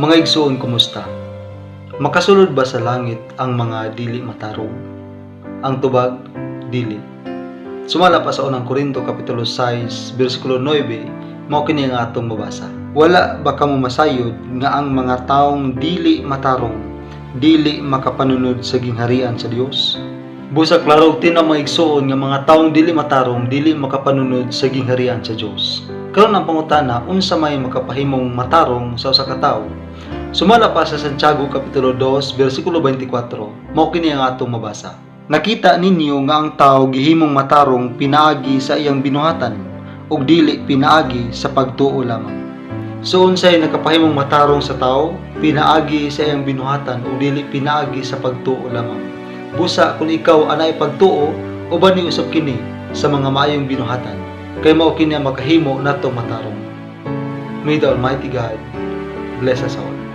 Mga igsoon, kumusta? Makasulod ba sa langit ang mga dili matarong? Ang tubag, dili. Sumala pa sa unang Korinto kapitulo 6 bersikulo 9 mao kini nga atong mabasa. Wala ba kamo masayod nga ang mga taong dili matarong dili makapanunod sa gingharian sa Dios? Busa klaro og tinaw mga igsoon nga mga taong dili matarong dili makapanunod sa gingharian sa Dios. Karon ang pangutana unsa may makapahimong matarong sa usa ka tawo? Sumala pa sa Santiago kapitulo 2 bersikulo 24 mao kini ang atong mabasa. Nakita ninyo nga ang tao gihimong matarong pinaagi sa iyang binuhatan ug dili pinaagi sa pagtuo lamang. So unsay nakapahimong matarong sa tao, pinaagi sa iyang binuhatan ug dili pinaagi sa pagtuo lamang. Busa kung ikaw anay pagtuo uban ni usab kini sa mga maayong binuhatan, kay mao kini makahimo nato matarong. May the Almighty God bless us all.